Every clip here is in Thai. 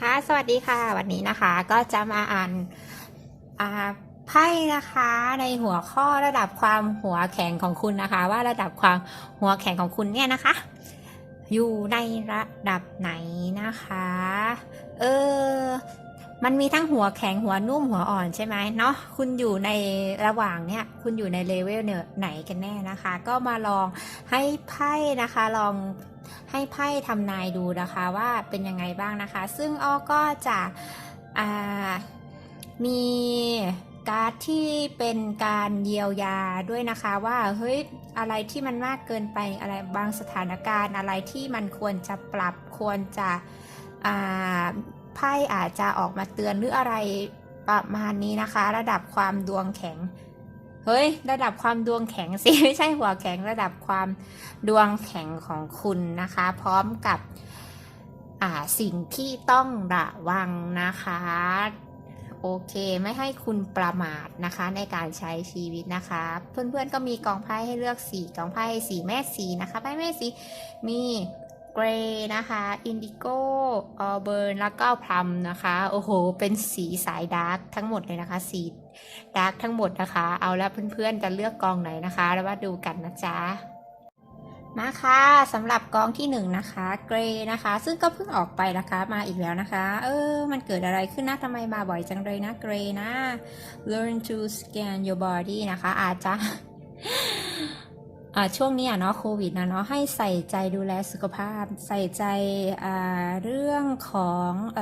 ค่ะ สวัสดีค่ะ วันนี้นะคะก็จะมาอ่านอ่าไพ่นะคะในหัวข้อระดับความหัวแข็งของคุณนะคะ ว่าระดับความหัวแข็งของคุณเนี่ยนะคะ อยู่ในระดับไหนนะคะ เออมันมีทั้งหัวแข็งหัวนุ่มหัวอ่อนใช่ไหมเนาะคุณอยู่ในระหว่างเนี่ยคุณอยู่ในเลเวลไหนกันแน่นะคะ ก็มาลองให้ไพ่นะคะ ลอง ให้ไพ่ทำนายดูนะคะว่าเป็นยังไงบ้างนะคะ ซึ่งอ้อก็จะมีการ์ดที่เป็นการเยียวยาด้วยนะคะว่าเฮ้ยอะไรที่มันมากเกินไปอะไรบางสถานการณ์อะไรที่มันควรจะปรับควรจะไพ่อาจจะออกมาเตือนหรืออะไรประมาณนี้นะคะ ระดับความดวงแข็ง เฮ้ย ระดับความดวงแข็งสิไม่ใช่หัวแข็งระดับความดวงแข็งของคุณนะคะ พร้อมกับสิ่งที่ต้องระวังนะคะ โอเคไม่ให้คุณประมาทนะคะ ในการใช้ชีวิตนะคะ เพื่อนๆก็มีกองไพ่ให้เลือกสีกองไพ่สีแม่สีนะคะไพ่แม่สีมีเกรย์นะคะอินดิโก้ออเบิร์นแล้วก็พลัมนะคะ โอ้โห เป็นสีสายดาร์กทั้งหมดเลยนะคะ สี ดาร์กทั้งหมดนะคะ เอาแล้วเพื่อนๆจะเลือกกองไหนนะคะ แล้วมาดูกันนะจ๊ะมาค่ะสำหรับกองที่หนึ่งนะคะเกรย์นะคะ ซึ่งก็เพิ่งออกไปนะคะมาอีกแล้วนะคะ เออ มันเกิดอะไรขึ้นนะทำไมมาบ่อยจังเลยนะเกรย์นะ learn to scan your body นะคะ อาจจะ ช่วงนี้อะเนาะโควิดนะเนาะให้ใส่ใจดูแลสุขภาพ ใส่ใจเรื่องของอ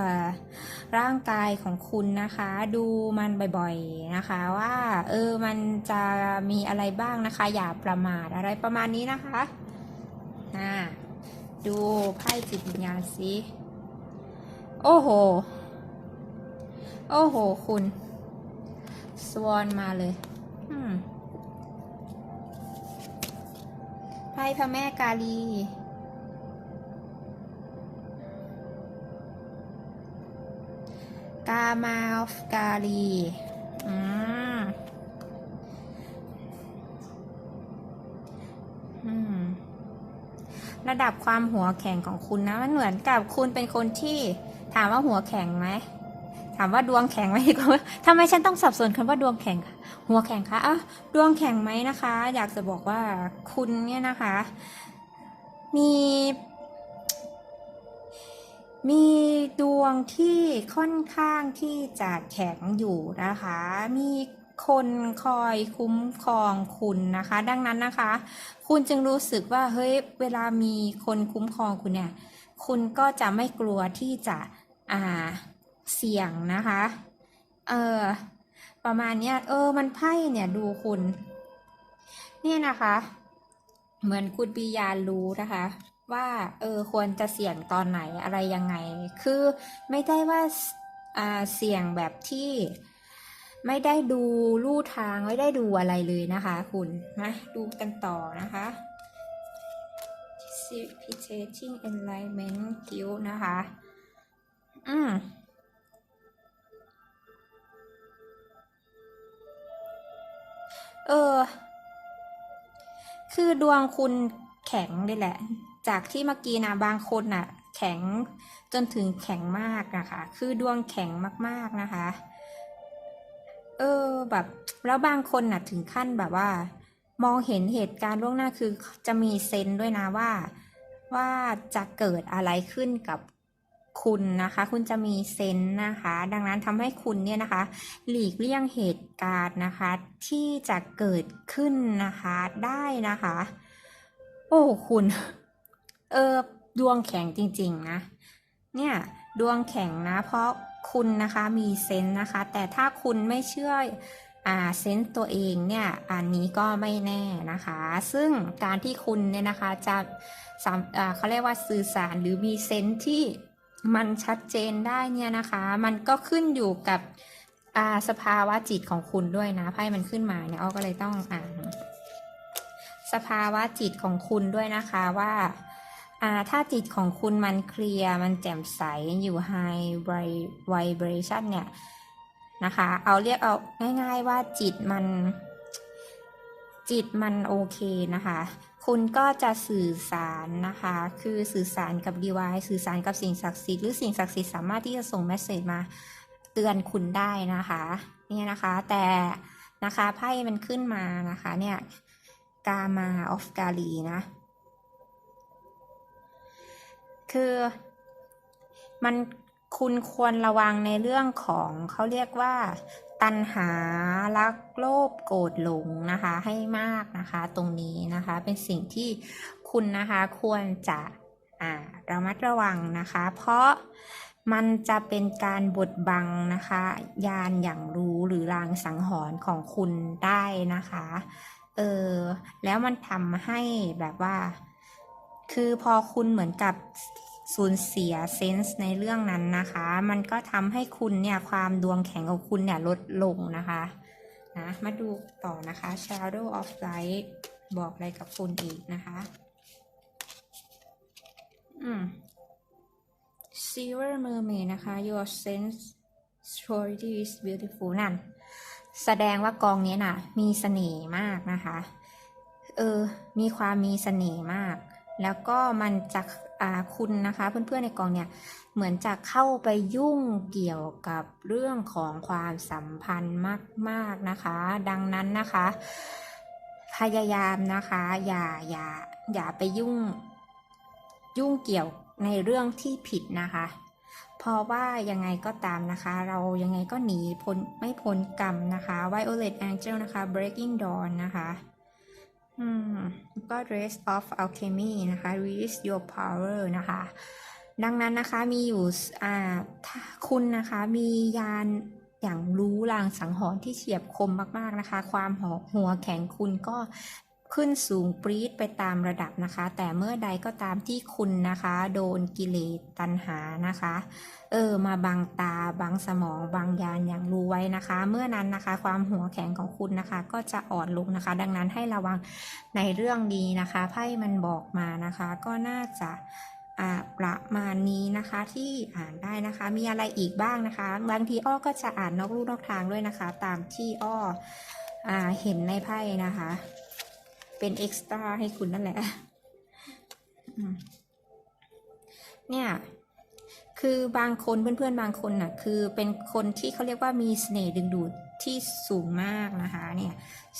ร่างกายของคุณนะคะ ดูมันบ่อยๆนะคะว่าเออมันจะมีอะไรบ้างนะคะ อย่าประมาทอะไรประมาณนี้นะคะอ่าดูไพ่จิตวิญญาณสิโอ้โห โอ้โห คุณ สวอนมาเลย อืม ไพ่พระแม่กาลี กามาฟกาลี อืมระดับความหัวแข็งของคุณนะ มันเหมือนกับคุณเป็นคนที่ถามว่าหัวแข็งไหม ถามว่าดวงแข็งไหมทำไมฉันต้องสับสนคำว่าดวงแข็ง หัวแข็งคะอะดวงแข็งไหมนะคะ อยากจะบอกว่าคุณเนี่ยนะคะ มี มีดวงที่ค่อนข้างที่จะแข็งอยู่นะคะ มีคนคอยคุ้มครองคุณนะคะ ดังนั้นนะคะ คุณจึงรู้สึกว่าเฮ้ยเวลามีคนคุ้มครองคุณเนี่ย คุณก็จะไม่กลัวที่จะอ่า เสี่ยงนะคะ เออประมาณเนี้ย เออ มันไพ่เนี่ยดูคุณ เนี่ยนะคะ เหมือนคุณปียารู้นะคะ ว่า เออ ควรจะเสี่ยงตอนไหนอะไรยังไง คือไม่ได้ว่าอ่าเสี่ยงแบบที่ไม่ได้ดูลู่ทางไม่ได้ดูอะไรเลยนะคะ คุณนะดูกันต่อนะคะ Precipitating Enlightenment Guild นะคะ อืม เออ คือดวงคุณแข็งเลยแหละ จากที่เมื่อกี้นะบางคนน่ะ แข็งจนถึงแข็งมากนะคะ คือดวงแข็งมากๆนะคะ เออแบบ แล้วบางคนน่ะถึงขั้นแบบว่า มองเห็นเหตุการณ์ล่วงหน้าคือจะมีเซนด้วยนะว่า ว่าจะเกิดอะไรขึ้นกับ คุณนะคะ คุณจะมีเซนส์นะคะ ดังนั้นทำให้คุณเนี่ยนะคะ หลีกเลี่ยงเหตุการณ์นะคะ ที่จะเกิดขึ้นนะคะได้นะคะ โอ้คุณ เออดวงแข็งจริง ๆ นะ เนี่ยดวงแข็งนะ เพราะคุณนะคะมีเซนส์นะคะ แต่ถ้าคุณไม่เชื่ออ่าเซนส์ตัวเองเนี่ยอันนี้ก็ไม่แน่นะคะ ซึ่งการที่คุณเนี่ยนะคะจะสามอ่าเขาเรียกว่าสื่อสารหรือมีเซนส์ที่ มันชัดเจนได้เนี่ยนะคะ มันก็ขึ้นอยู่กับสภาวะจิตของคุณด้วยนะไพ่มันขึ้นมาเนี่ยอ้อก็เลยต้องอ่านสภาวะจิตของคุณด้วยนะคะว่าถ้าจิตของคุณมันเคลียร์มันแจ่มใสอยู่ high vibration เนี่ยนะคะ เอาเรียกเอาง่าย ๆว่าจิตมัน จิตมันโอเคนะคะ คุณก็จะสื่อสารนะคะ คือสื่อสารกับ device สื่อสารกับสิ่งศักดิ์สิทธิ์หรือสิ่งศักดิ์สิทธิ์สามารถที่จะส่งเมสเซจมาเตือนคุณได้นะคะเนี่ยนะคะ แต่นะคะไพ่มันขึ้นมานะคะเนี่ยกามาออฟกาลีนะคือมันคุณควรระวังในเรื่องของเขาเรียกว่า ตัณหารักโลภโกรธหลงนะคะให้มากนะคะตรงนี้นะคะเป็นสิ่งที่คุณนะคะควรจะอ่าระมัดระวังนะคะ เพราะมันจะเป็นการบดบังนะคะยานอย่างรู้หรือลางสังหรณ์ของคุณได้นะคะเออแล้วมันทำให้แบบว่า คือพอคุณเหมือนกับ สูญเสียเซนส์ในเรื่องนั้นนะคะ มันก็ทำให้คุณเนี่ยความดวงแข็งของคุณเนี่ยลดลงนะคะนะมาดูต่อนะคะ Shadow of Light บอกอะไรกับคุณอีกนะคะ อืม Silver Mermaid นะคะ Your sense story is beautiful นั่น แสดงว่ากองนี้น่ะ มีเสน่ห์มากนะคะ เออ มีความมีเสน่ห์มาก แล้วก็มันจะ คุณนะคะ เพื่อนๆในกองเนี่ยเหมือนจะเข้าไปยุ่งเกี่ยวกับเรื่องของความสัมพันธ์มาก ๆนะคะ ดังนั้นนะคะ พยายามนะคะ อย่าอย่าอย่าไปยุ่งยุ่งเกี่ยวในเรื่องที่ผิดนะคะ เพราะว่ายังไงก็ตามนะคะ เรายังไงก็หนีพ้นไม่พ้นกรรมนะคะ Violet Angel นะคะ Breaking Dawn นะคะ อืมก็ dress of Alchemy นะคะ Release Your Power นะคะ ดังนั้นนะคะมีอยู่อ่าถ้าคุณนะคะมียานอย่างรู้ลางสังหรณ์ที่เฉียบคมมากๆนะคะ ความหัวหัวแข็งคุณก็ ขึ้นสูงปรี๊ดไปตามระดับนะคะ แต่เมื่อใดก็ตามที่คุณนะคะ โดนกิเลสตัณหานะคะ เออ มาบังตาบังสมองบังยานอย่างรู้ไว้นะคะ เมื่อนั้นนะคะ ความหัวแข็งของคุณนะคะ ก็จะอ่อนลงนะคะ ดังนั้นให้ระวังในเรื่องนี้นะคะไพ่มันบอกมานะคะ ก็น่าจะอ่าประมาณนี้นะคะที่อ่านได้นะคะ มีอะไรอีกบ้างนะคะ บางทีอ้อก็จะอ่านนอกรูนอกทางด้วยนะคะ ตามที่อ้ออ่าเห็นในไพ่นะคะ เป็นเอ็กซ์ตร้าให้คุณนั่นแหละ เนี่ย คือบางคนเพื่อนๆ บางคนน่ะ คือเป็นคนที่เขาเรียกว่ามีเสน่ห์ดึงดูดที่สูงมากนะคะ เนี่ย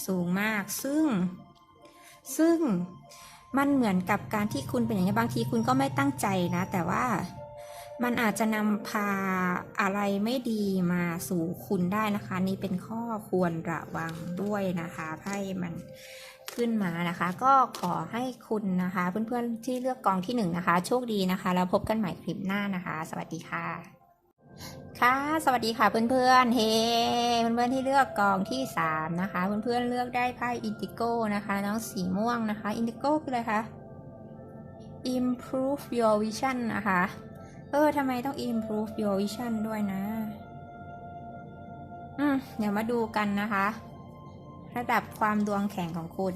สูงมาก ซึ่ง ซึ่งมันเหมือนกับการที่คุณเป็นอย่างนี้บางทีคุณก็ไม่ตั้งใจนะ แต่ว่ามันอาจจะนำพาอะไรไม่ดีมาสู่คุณได้นะคะ นี่เป็นข้อควรระวังด้วยนะคะไพ่มัน ขึ้นมานะคะ ก็ขอให้คุณนะคะ เพื่อนๆที่เลือกกองที่หนึ่งนะคะ โชคดีนะคะ แล้วพบกันใหม่คลิปหน้านะคะ สวัสดีค่ะ ค่ะ สวัสดีค่ะเพื่อนๆเฮ้เพื่อนๆที่เลือกกองที่สามนะคะ เพื่อนๆเลือกได้ไพ่อินดิโก้นะคะ น้องสีม่วงนะคะอินดิโก้คืออะไรคะ improve your vision นะคะ เออทำไมต้อง improve your vision ด้วยนะ อืม เดี๋ยวมาดูกันนะคะ ระดับความดวงแข็งของคุณ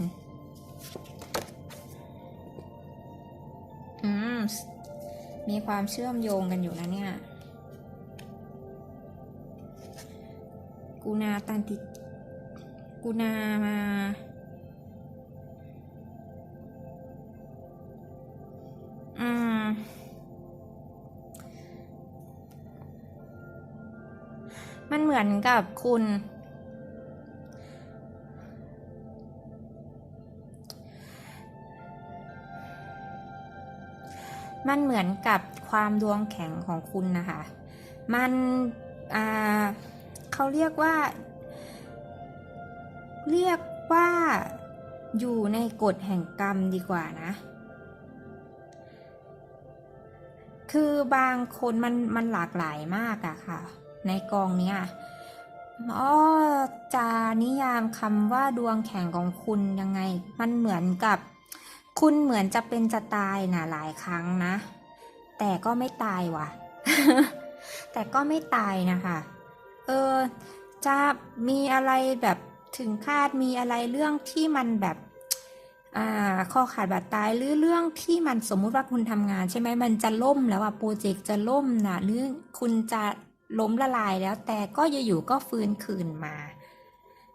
อืม มีความเชื่อมโยงกันอยู่นะเนี่ย กูนาตันติ กูนามาอืมมันเหมือนกับคุณ มันเหมือนกับความดวงแข็งของคุณนะคะ มันเขาเรียกว่า เรียกว่าอยู่ในกฎแห่งกรรมดีกว่านะ คือบางคนมันมันหลากหลายมากอะค่ะ ในกองเนี้ยอ้อจะนิยามคำว่าดวงแข็งของคุณยังไง มันเหมือนกับ คุณเหมือนจะเป็นจะตายนะหลายครั้งนะ แต่ก็ไม่ตายว่ะ แต่ก็ไม่ตายนะคะ เออ จะมีอะไรแบบถึงคาดมีอะไรเรื่องที่มันแบบอ่าข้อขาดบาดตายหรือเรื่องที่มันสมมุติว่าคุณทำงานใช่ไหมมันจะล่มแล้วอะโปรเจกต์จะล่มนะหรือคุณจะล้มละลายแล้ว แต่ก็อยู่ๆก็ฟื้นคืนมา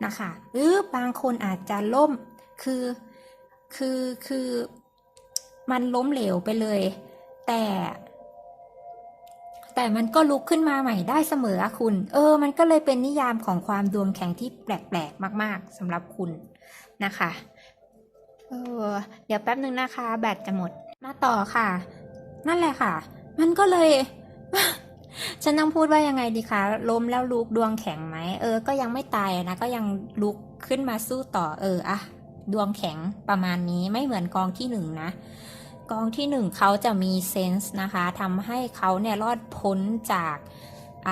นะคะ หรือบางคนอาจจะล่มคือ คือคือมันล้มเหลวไปเลย แต่ แต่มันก็ลุกขึ้นมาใหม่ได้เสมออคุณ เออ มันก็เลยเป็นนิยามของความดวงแข็งที่แปลกๆ มาก ๆสำหรับคุณนะคะเออเดี๋ยวแป๊บนึงนะคะ แบตจะหมดมาต่อค่ะ นั่นแหละค่ะ มันก็เลย ฉันต้องพูดว่ายังไงดีคะล้มแล้วลุกดวงแข็งไหมเออ ก็ยังไม่ตายนะก็ยังลุกขึ้นมาสู้ต่อเอออะ ดวงแข็งประมาณนี้ไม่เหมือนกองที่หนึ่งนะกองที่หนึ่งเขาจะมีเซนส์นะคะทำให้เขาเนี่ยรอดพ้นจาก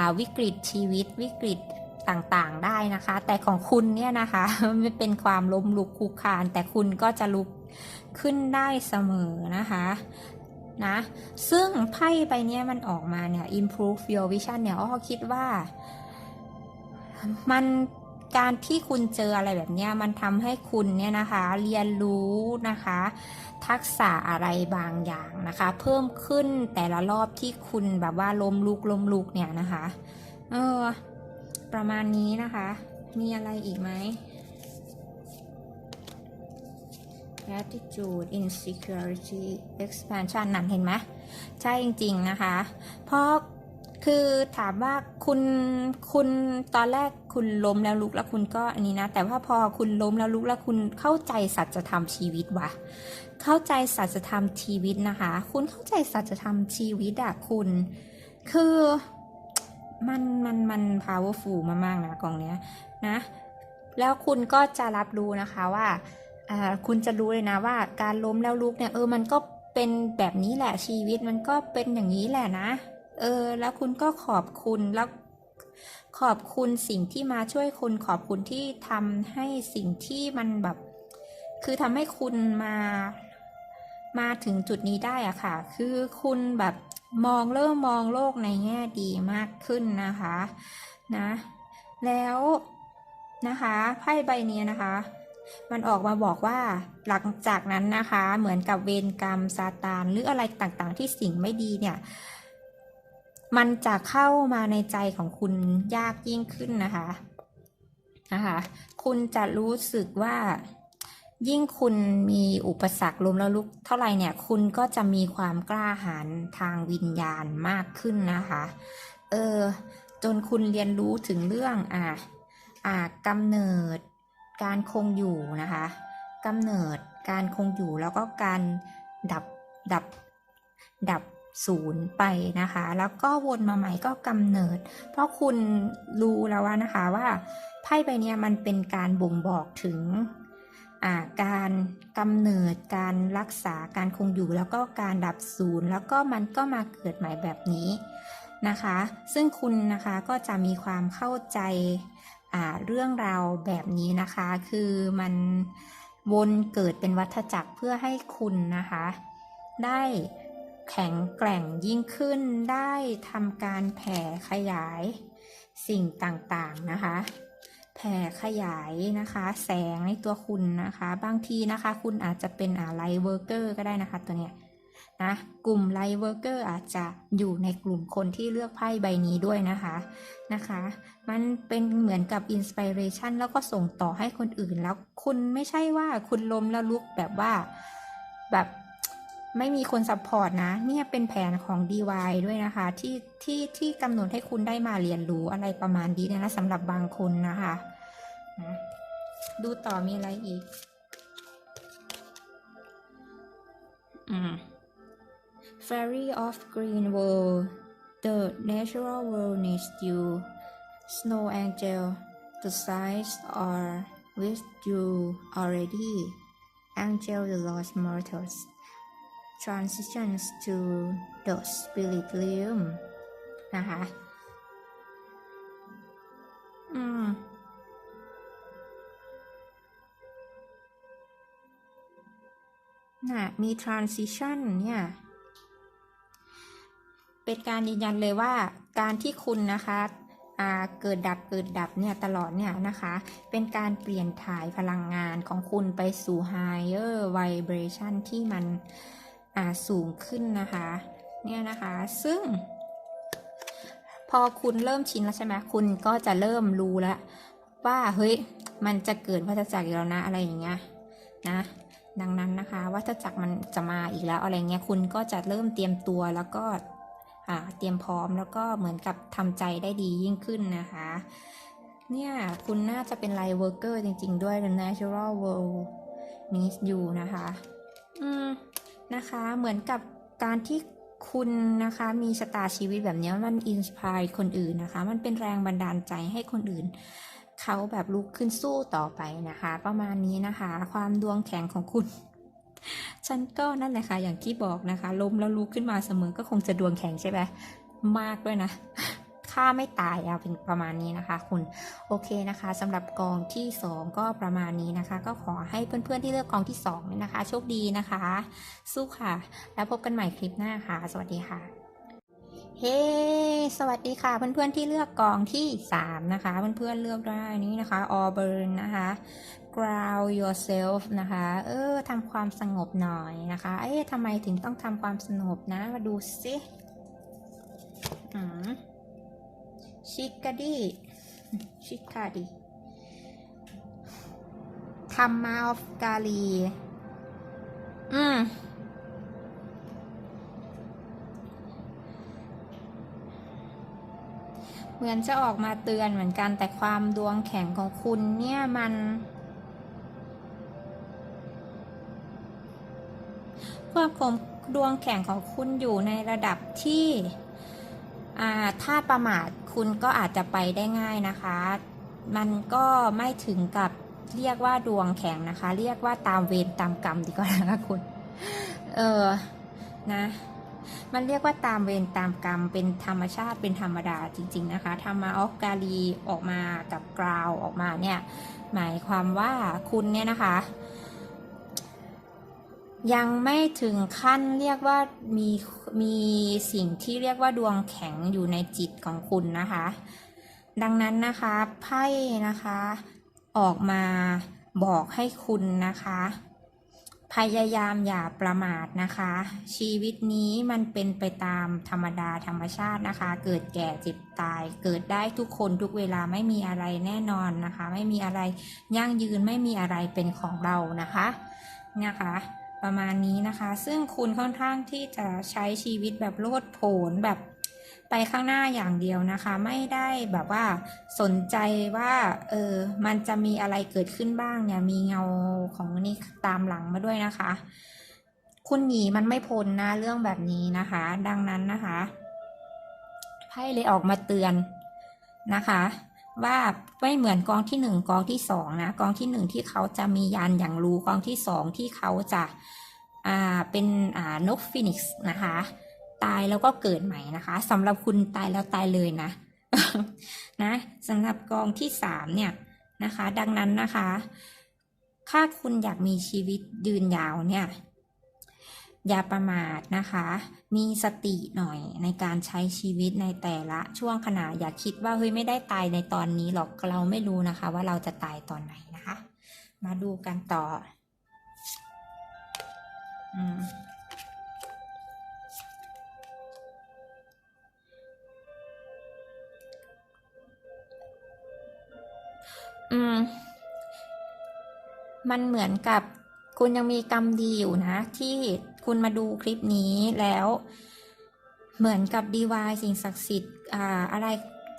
าวิกฤตชีวิตวิกฤตต่างๆได้นะคะ แต่ของคุณเนี่ยนะคะมันเป็นความล้มลุกคลุกคลาน แต่คุณก็จะลุกขึ้นได้เสมอนะคะนะซึ่งไพ่ใบเนี้ยมันออกมาเนี่ย improve your vision เนี่ยอ้อคิดว่า มัน การที่คุณเจออะไรแบบนี้มันทำให้คุณเนี่ยนะคะเรียนรู้นะคะ ทักษะอะไรบางอย่างนะคะ เพิ่มขึ้นแต่ละรอบที่คุณแบบว่าล้มลุกล้มลุกเนี่ยนะคะเออประมาณนี้นะคะ มีอะไรอีกไหม attitude insecurity expansion นั่นเห็นไหมใช่จริง ๆ นะคะ เพราะคือถามว่าคุณคุณตอนแรก คุณล้มแล้วลุกแล้วคุณก็อันนี้นะ แต่ว่าพอคุณล้มแล้วลุกแล้วคุณเข้าใจสัจธรรมชีวิตวะเข้าใจสัจธรรมชีวิตนะคะ คุณเข้าใจสัจธรรมชีวิตอะคุณ คือมันมันมัน powerful มากๆนะกองเนี้ยนะ แล้วคุณก็จะรับรู้นะคะว่าคุณจะรู้เลยนะว่าการล้มแล้วลุกเนี่ยเออมันก็เป็นแบบนี้แหละชีวิตมันก็เป็นอย่างนี้แหละนะ เออ แล้วคุณก็ขอบคุณแล้ว ขอบคุณสิ่งที่มาช่วยคุณขอบคุณที่ทำให้สิ่งที่มันแบบ คือทำให้คุณมามาถึงจุดนี้ได้อะค่ะ คือคุณแบบมองเริ่มมองโลกในแง่ดีมากขึ้นนะคะนะแล้วนะคะไพ่ใบนี้นะคะ มันออกมาบอกว่าหลังจากนั้นนะคะ เหมือนกับเวรกรรมซาตานหรืออะไรต่างๆ ที่สิ่งไม่ดีเนี่ย มันจะเข้ามาในใจของคุณยากยิ่งขึ้นนะคะนะคะคุณจะรู้สึกว่ายิ่งคุณมีอุปสรรคล้มแล้วลุกเท่าไหร่เนี่ย คุณก็จะมีความกล้าหาญทางวิญญาณมากขึ้นนะคะ เออ จนคุณเรียนรู้ถึงเรื่องอ่าอ่ากำเนิดการคงอยู่นะคะกำเนิดการคงอยู่แล้วก็การดับดับ ดับ ศูนย์ไปนะคะ แล้วก็วนมาใหม่ก็กำเนิด เพราะคุณรู้แล้วว่านะคะว่าไพ่ใบนี้มันเป็นการบ่งบอกถึงาการกำเนิดการรักษาการคงอยู่แล้วก็การดับศูนย์แล้วก็มันก็มาเกิดใหม่แบบนี้นะคะ ซึ่งคุณนะคะก็จะมีความเข้าใจาเรื่องราวแบบนี้นะคะ คือมันวนเกิดเป็นวัฏจักรเพื่อให้คุณนะคะ ได้ แข็งแกร่งยิ่งขึ้นได้ทำการแผ่ขยายสิ่งต่างๆนะคะ แผ่ขยายนะคะ แสงในตัวคุณนะคะ บางทีนะคะ คุณอาจจะเป็นอะไรเวอร์เกอร์ก็ได้นะคะตัวเนี้ยนะกลุ่มไลเวอร์เกอร์อาจจะอยู่ในกลุ่มคนที่เลือกไพ่ใบนี้ด้วยนะคะนะคะ มันเป็นเหมือนกับอินสปิเรชันแล้วก็ส่งต่อให้คนอื่นแล้วคุณไม่ใช่ว่าคุณล้มแล้วลุกแบบว่าแบบ ไม่มีคนซัพพอร์ตนะ เนี่ยเป็นแผนของ DY ด้วยนะคะ ที่ที่ที่กำหนดให้คุณได้มาเรียนรู้อะไรประมาณนี้นะสำหรับบางคนนะคะนะดูต่อมีอะไรอีก อืม Fairy of Green World The natural world needs you Snow Angel The signs are with you already Angel the Lost Mortals Transitions to the Spirit Realm นะคะ อืมน่ะมี transition เนี่ย เป็นการยืนยันเลยว่าการที่คุณนะคะเกิดดับเกิดดับเนี่ยตลอดเนี่ยนะคะ เป็นการเปลี่ยนถ่ายพลังงานของคุณไปสู่ higher vibration ที่มัน อ่าสูงขึ้นนะคะ เนี่ยนะคะซึ่ง พอคุณเริ่มชินแล้วใช่ไหมคุณก็จะเริ่มรู้แล้วว่าเฮ้ยมันจะเกิดวัฏจักรอีกแล้วนะอะไรอย่างเงี้ยนะดังนั้นนะคะวัฏจักรมันจะมาอีกแล้วอะไรเงี้ยคุณก็จะเริ่มเตรียมตัวแล้วก็อ่าเตรียมพร้อมแล้วก็เหมือนกับทำใจได้ดียิ่งขึ้นนะคะ เนี่ยคุณน่าจะเป็นไลท์เวิร์กเกอร์จริง ๆ ด้วย The Natural World needs you นะคะ อืม นะคะ เหมือนกับการที่คุณนะคะมีชะตาชีวิตแบบนี้มันอินสปายคนอื่นนะคะ มันเป็นแรงบันดาลใจให้คนอื่น เขาแบบลุกขึ้นสู้ต่อไปนะคะ ประมาณนี้นะคะ ความดวงแข็งของคุณ ฉันก็นั่นแหละค่ะอย่างที่บอกนะคะล้มแล้วลุกขึ้นมาเสมอก็คงจะดวงแข็งใช่ไหมมากด้วยนะ ค่าไม่ตายเอาเป็นประมาณนี้นะคะคุณโอเคนะคะสำหรับกองที่ 2 ก็ประมาณนี้นะคะ ก็ขอให้เพื่อนๆที่เลือกกองที่2เนี่ยนะคะ โชคดีนะคะ สู้ค่ะ แล้วพบกันใหม่คลิปหน้าค่ะ สวัสดีค่ะเฮ้สวัสดีค่ะ เพื่อนๆที่เลือกกองที่ 3 นะคะ เพื่อนๆเลือกได้นี่นะคะ Auburn นะคะ ground yourself นะคะ เออทำความสงบหน่อยนะคะ เอ๊ะทำไมถึงต้องทำความสงบนะ มาดูสิอืม ชิกาดีชิคาดีทำมาออฟกาลี อืมเหมือนจะออกมาเตือนเหมือนกันแต่ความดวงแข็งของคุณเนี่ยมัน ความคมดวงแข็งของคุณอยู่ในระดับที่ ถ้าประมาทคุณก็อาจจะไปได้ง่ายนะคะ มันก็ไม่ถึงกับเรียกว่าดวงแข็งนะคะ เรียกว่าตามเวรตามกรรมดีกว่านะคะคุณ เออนะ มันเรียกว่าตามเวรตามกรรม เป็นธรรมชาติเป็นธรรมดาจริง ๆนะคะธรรมาออฟกาลีออกมากับกราวออกมาเนี่ย หมายความว่าคุณเนี่ยนะคะ ยังไม่ถึงขั้นเรียกว่ามีมีสิ่งที่เรียกว่าดวงแข็งอยู่ในจิตของคุณนะคะ ดังนั้นนะคะไพ่นะคะ ออกมาบอกให้คุณนะคะ พยายามอย่าประมาทนะคะ ชีวิตนี้มันเป็นไปตามธรรมดาธรรมชาตินะคะ เกิดแก่เจ็บตาย เกิดได้ทุกคนทุกเวลาไม่มีอะไรแน่นอนนะคะ ไม่มีอะไรยั่งยืนไม่มีอะไรเป็นของเรานะคะนะคะ ประมาณนี้นะคะ ซึ่งคุณค่อนข้างที่จะใช้ชีวิตแบบโลดโผนแบบไปข้างหน้าอย่างเดียวนะคะ ไม่ได้แบบว่าสนใจว่าเออมันจะมีอะไรเกิดขึ้นบ้างเนี่ย มีเงาของนี่ตามหลังมาด้วยนะคะ คุณหนีมันไม่พ้นนะเรื่องแบบนี้นะคะ ดังนั้นนะคะไพ่เลยออกมาเตือนนะคะ ว่าไม่เหมือนกองที่หนึ่งกองที่สองนะกองที่หนึ่งที่เขาจะมียานอย่างรู้กองที่สองที่เขาจะอ่าเป็นอ่านกฟินิกซ์นะคะ ตายแล้วก็เกิดใหม่นะคะสำหรับคุณตายแล้วตายเลยนะนะสำหรับกองที่สามเนี่ยนะคะ ดังนั้นนะคะ ถ้าคุณอยากมีชีวิตยืนยาวเนี่ย อย่าประมาทนะคะ มีสติหน่อยในการใช้ชีวิตในแต่ละช่วงขณะอย่าคิดว่าเฮ้ยไม่ได้ตายในตอนนี้หรอกเราไม่รู้นะคะ ว่าเราจะตายตอนไหนนะคะ มาดูกันต่ออืมอืม มันเหมือนกับ คุณยังมีกรรมดีอยู่นะ ที่คุณมาดูคลิปนี้แล้ว เหมือนกับดีวายสิ่งศักดิ์สิทธิ์อ่าอะไร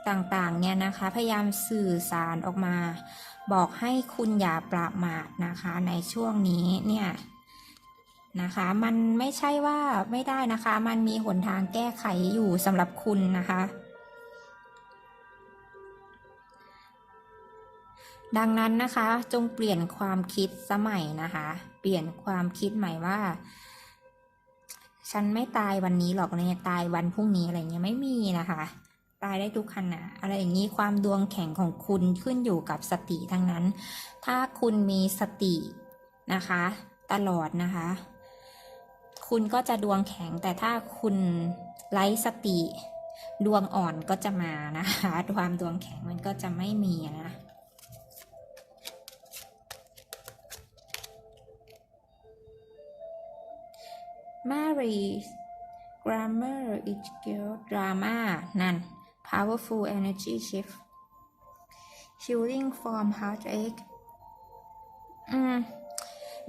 ต่างๆ เนี่ยนะคะ พยายามสื่อสารออกมา บอกให้คุณอย่าประมาทนะคะ ในช่วงนี้เนี่ยนะคะ มันไม่ใช่ว่าไม่ได้นะคะ มันมีหนทางแก้ไขอยู่สำหรับคุณนะคะ ดังนั้นนะคะจงเปลี่ยนความคิดสมัยนะคะ เปลี่ยนความคิดใหม่ว่า ฉันไม่ตายวันนี้หรอกเนี่ยตายวันพรุ่งนี้อะไรเงี้ยไม่มีนะคะ ตายได้ทุกขณะอะไรอย่างนี้ความดวงแข็งของคุณขึ้นอยู่กับสติทั้งนั้น ถ้าคุณมีสตินะคะ ตลอดนะคะ คุณก็จะดวงแข็งแต่ถ้าคุณไร้สติ ดวงอ่อนก็จะมานะคะความดวงแข็งมันก็จะไม่มีนะ Mary Grammar is girl drama นั่น powerful energy shift healing from heartache อืม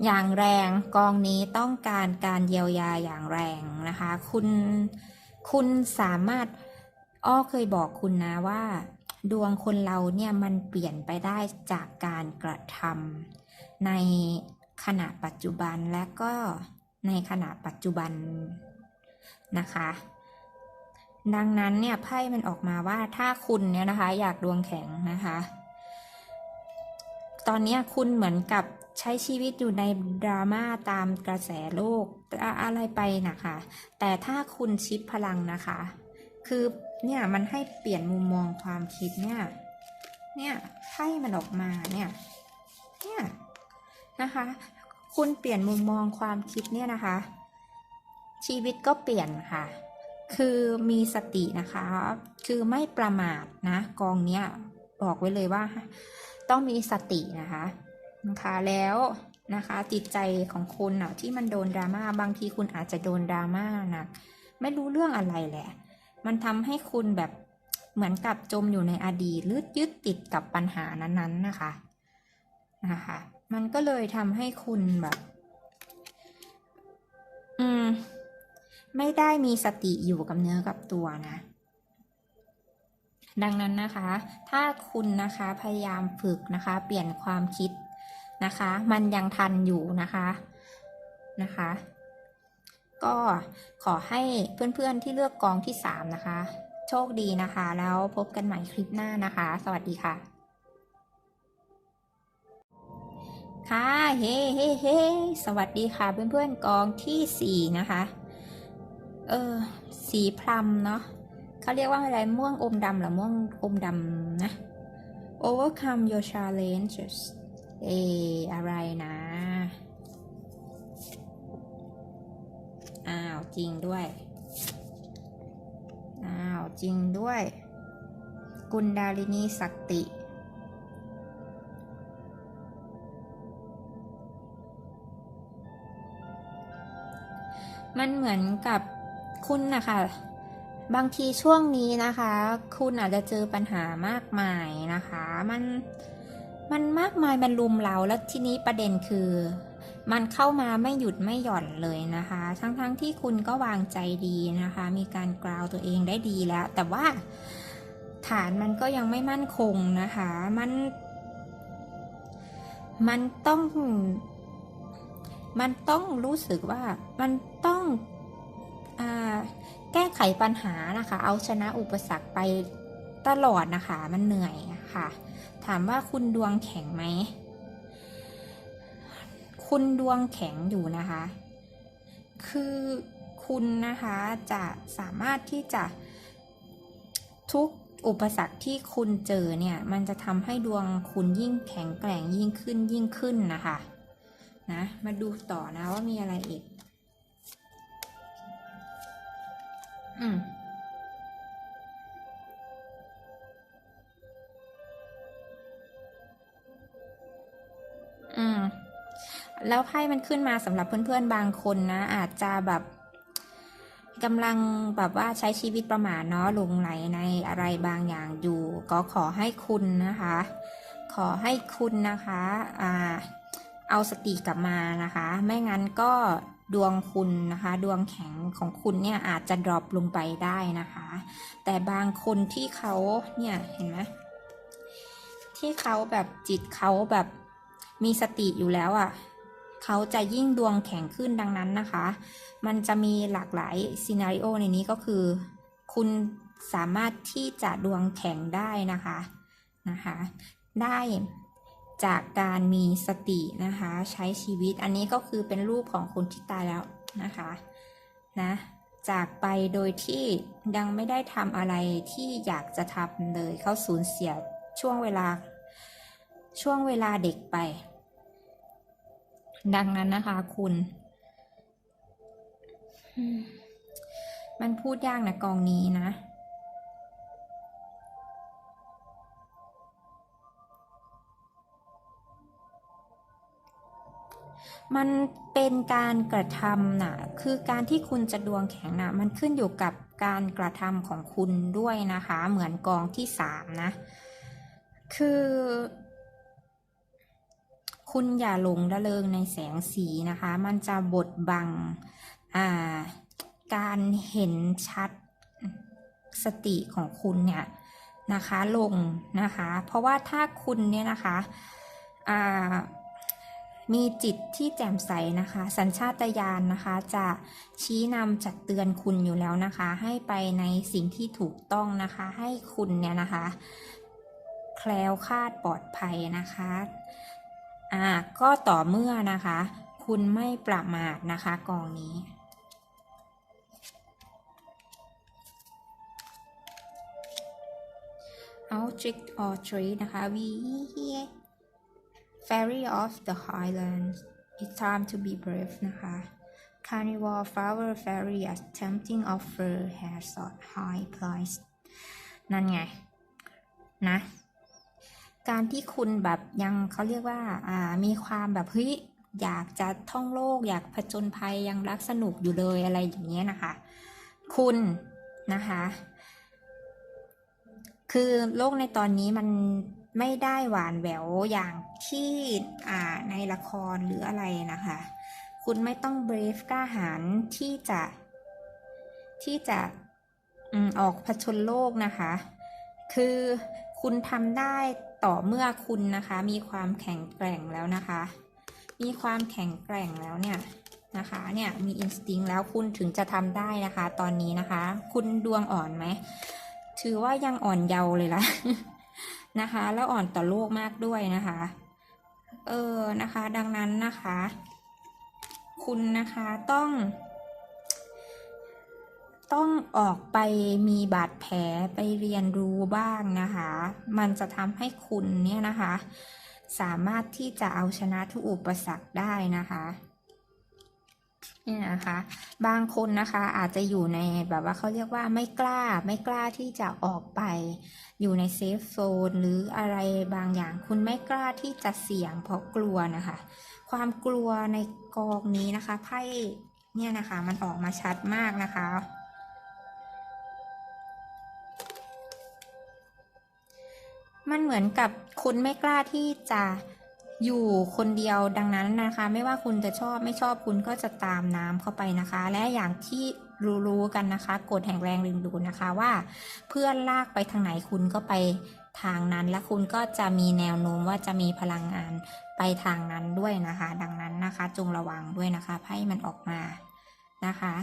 อย่างแรงกองนี้ต้องการการเยียวยาอย่างแรงนะคะ คุณคุณสามารถอ้อเคยบอกคุณนะว่า ดวงคนเราเนี่ยมันเปลี่ยนไปได้จากการกระทำในขณะปัจจุบันและก็ ในขณะปัจจุบันนะคะ ดังนั้นเนี่ยไพ่มันออกมาว่าถ้าคุณเนี่ยนะคะ อยากดวงแข็งนะคะ ตอนนี้คุณเหมือนกับใช้ชีวิตอยู่ในดราม่าตามกระแสโลกอะอะไรไปนะคะ แต่ถ้าคุณชิปพลังนะคะ คือเนี่ยมันให้เปลี่ยนมุมมองความคิดเนี่ย เนี่ยไพ่มันออกมาเนี่ย เนี่ยนะคะ คุณเปลี่ยนมุมมองความคิดเนี่ยนะคะ ชีวิตก็เปลี่ยนค่ะ คือมีสตินะคะ คือไม่ประมาทนะ กองเนี้ยบอกไว้เลยว่า ต้องมีสตินะคะนะคะแล้วนะคะจิตใจของคุณอะที่มันโดนดราม่าบางทีคุณอาจจะโดนดราม่านะไม่รู้เรื่องอะไรแหละ มันทำให้คุณแบบเหมือนกับจมอยู่ในอดีตหรือยึดติดกับปัญหานั้นๆนะคะนะคะ มันก็เลยทำให้คุณแบบ อืม ไม่ได้มีสติอยู่กับเนื้อกับตัวนะ ดังนั้นนะคะ ถ้าคุณนะคะพยายามฝึกนะคะ เปลี่ยนความคิดนะคะ มันยังทันอยู่นะคะนะคะ ก็ขอให้เพื่อนๆที่เลือกกองที่สามนะคะ โชคดีนะคะ แล้วพบกันใหม่คลิปหน้านะคะ สวัสดีค่ะ ค่ะเฮ้เฮ้เฮ้สวัสดีค่ะเพื่อนๆกองที่สี่นะคะ เออสีพรำเนาะเขาเรียกว่าอะไรม่วงอมดำหรือม่วงอมดำนะ overcome your challenges เอออะไรนะ อ้าวจริงด้วย อ้าวจริงด้วย กุนดาลินีสักติ มันเหมือนกับคุณนะคะบางทีช่วงนี้นะคะ คุณอาจจะเจอปัญหามากมายนะคะ มันมันมากมายมันลุมเราแล้วทีนี้ประเด็นคือ มันเข้ามาไม่หยุดไม่หย่อนเลยนะคะ ทั้งๆทที่คุณก็วางใจดีนะคะ มีการกราวตัวเองได้ดีแล้ว แต่ว่าฐานมันก็ยังไม่มั่นคงนะคะ มัน มันต้อง มันต้องรู้สึกว่ามัน ต้องอแก้ไขปัญหานะคะ เอาชนะอุปสรรคไปตลอดนะคะ มันเหนื่อยะค่ะ ถามว่าคุณดวงแข็งไหม คุณดวงแข็งอยู่นะคะ คือคุณนะคะจะสามารถที่จะทุกอุปสรรคที่คุณเจอเนี่ย มันจะทำให้ดวงคุณยิ่งแข็งแกร่งยิ่งขึ้นยิ่งขึ้นนะคะ นะ มาดูต่อนะว่ามีอะไรอีก อืมอืมแล้วไพ่มันขึ้นมาสำหรับเพื่อนๆบางคนนะ อาจจะแบบกำลังแบบว่าใช้ชีวิตประมาทเนาะหลงไหลในอะไรบางอย่างอยู่ ก็ขอให้คุณนะคะ ขอให้คุณนะคะอ่าเอาสติกลับมานะคะ ไม่งั้นก็ ดวงคุณนะคะ ดวงแข็งของคุณเนี่ยอาจจะดรอปลงไปได้นะคะ แต่บางคนที่เขาเนี่ยเห็นไหมที่เขาแบบจิตเขาแบบมีสติอยู่แล้วอะ่ะเขาจะยิ่งดวงแข็งขึ้นดังนั้นนะคะ มันจะมีหลากหลายซีนารีโอในนี้ก็คือ คุณสามารถที่จะดวงแข็งได้นะคะนะคะ ได้ จากการมีสตินะคะ ใช้ชีวิตอันนี้ก็คือเป็นรูปของคนที่ตายแล้วนะคะนะจากไปโดยที่ยังไม่ได้ทำอะไรที่อยากจะทำเลยเขาสูญเสียช่วงเวลา ช่วงเวลาเด็กไป ดังนั้นนะคะคุณ มันพูดยากนะกองนี้นะ มันเป็นการกระทำน่ะคือการที่คุณจะดวงแข็งน่ะมันขึ้นอยู่กับการกระทำของคุณด้วยนะคะ เหมือนกองที่สามนะ คือคคุณอย่าหลงระเริงในแสงสีนะคะ มันจะบดบังอ่าการเห็นชัดสติของคุณเนี่ยนะคะลงนะคะ เพราะว่าถ้าคุณเนี่ยนะคะอ่า มีจิตที่แจ่มใสนะคะ สัญชาตญาณนะคะ จะชี้นำจัดเตือนคุณอยู่แล้วนะคะ ให้ไปในสิ่งที่ถูกต้องนะคะ ให้คุณเนี่ยนะคะ แคล้วคลาดปลอดภัยนะคะอ่าก็ต่อเมื่อนะคะ คุณไม่ประมาทนะคะกองนี้ Out trick or treat นะคะ We e Fairy of the Highlands It's time to be brave นะคะ Carnival flower fairy as tempting offer has sought high price นั่นไง นะ การที่คุณแบบยังเขาเรียกว่า อ่า มีความแบบเฮ้ยอยากจะท่องโลก อยากผจญภัยยังรักสนุกอยู่เลยอะไรอย่างเงี้ยนะคะ คุณนะคะ คือโลกในตอนนี้มัน ไม่ได้หวานแหววอย่างที่อ่าในละครหรืออะไรนะคะ คุณไม่ต้องเบรฟกล้าหาญที่จะที่จะออกผจญโลกนะคะ คือคุณทำได้ต่อเมื่อคุณนะคะ มีความแข็งแกร่งแล้วนะคะ มีความแข็งแกร่งแล้วเนี่ยนะคะเนี่ยมีอินสติ้งแล้วคุณถึงจะทำได้นะคะ ตอนนี้นะคะ คุณดวงอ่อนไหมถือว่ายังอ่อนเยาว์เลยล่ะ นะคะ แล้วอ่อนต่อโลกมากด้วยนะคะ เออนะคะ ดังนั้นนะคะ คุณนะคะต้อง ต้องออกไปมีบาดแผลไปเรียนรู้บ้างนะคะ มันจะทำให้คุณเนี่ยนะคะ สามารถที่จะเอาชนะทุกอุปสรรคได้นะคะ เนี่ยนะคะ บางคนนะคะอาจจะอยู่ในแบบว่าเขาเรียกว่าไม่กล้าไม่กล้าที่จะออกไป อยู่ในเซฟโซนหรืออะไรบางอย่างคุณไม่กล้าที่จะเสี่ยงเพราะกลัวนะคะ ความกลัวในกองนี้นะคะไพ่เนี่ยนะคะมันออกมาชัดมากนะคะ มันเหมือนกับคุณไม่กล้าที่จะ อยู่คนเดียวดังนั้นนะคะ ไม่ว่าคุณจะชอบไม่ชอบคุณก็จะตามน้ำเข้าไปนะคะ และอย่างที่รู้ๆกันนะคะกฎแห่งแรงดึงดูดนะคะว่า เพื่อนลากไปทางไหนคุณก็ไปทางนั้น และคุณก็จะมีแนวโน้มว่าจะมีพลังงานไปทางนั้นด้วยนะคะ ดังนั้นนะคะ จงระวังด้วยนะคะไพ่มันออกมานะคะ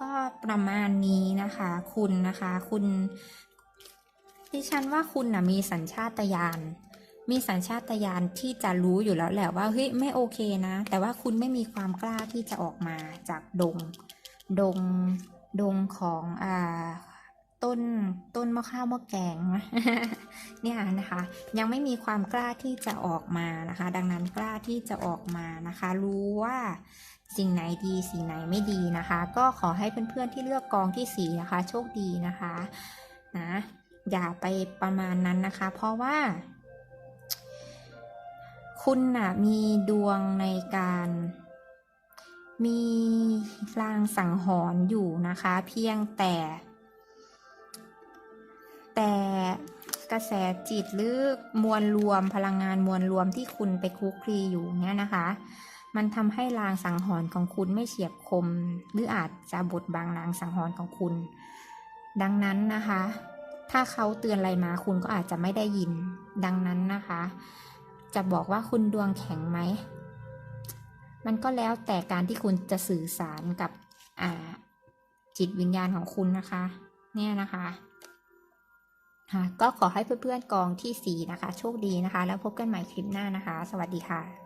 ก็ประมาณนี้นะคะ คุณนะคะ คุณ ดิฉันว่าคุณนะมีสัญชาตญาณ มีสัญชาตญาณที่จะรู้อยู่แล้วแหละว่าเฮ้ยไม่โอเคนะ แต่ว่าคุณไม่มีความกล้าที่จะออกมาจากดง ดง ดงของอ่าต้นต้นมะข้าวมะแกงเนี่ยนะคะ ยังไม่มีความกล้าที่จะออกมานะคะ ดังนั้นกล้าที่จะออกมานะคะ รู้ว่าสิ่งไหนดีสิ่งไหนไม่ดีนะคะ ก็ขอให้เพื่อนๆที่เลือกกองที่สีนะคะ โชคดีนะคะนะ อย่าไปประมาณนั้นนะคะ เพราะว่า คุณน่ะมีดวงในการ มีลางสังหรณ์อยู่นะคะ เพียงแต่ แต่กระแสจิตหรือมวลรวมพลังงานมวลรวมที่คุณไปคุกคลีอยู่เนี่ยนะคะ มันทำให้ลางสังหรณ์ของคุณไม่เฉียบคม หรืออาจจะบดบังลางสังหรณ์ของคุณ ดังนั้นนะคะ ถ้าเขาเตือนอะไรมาคุณก็อาจจะไม่ได้ยิน ดังนั้นนะคะ จะบอกว่าคุณดวงแข็งไหม มันก็แล้วแต่การที่คุณจะสื่อสารกับจิตวิญญาณของคุณนะคะ เนี่ยนะคะค่ะก็ขอให้เพื่อนๆกองที่สี่นะคะ โชคดีนะคะ แล้วพบกันใหม่คลิปหน้านะคะ สวัสดีค่ะ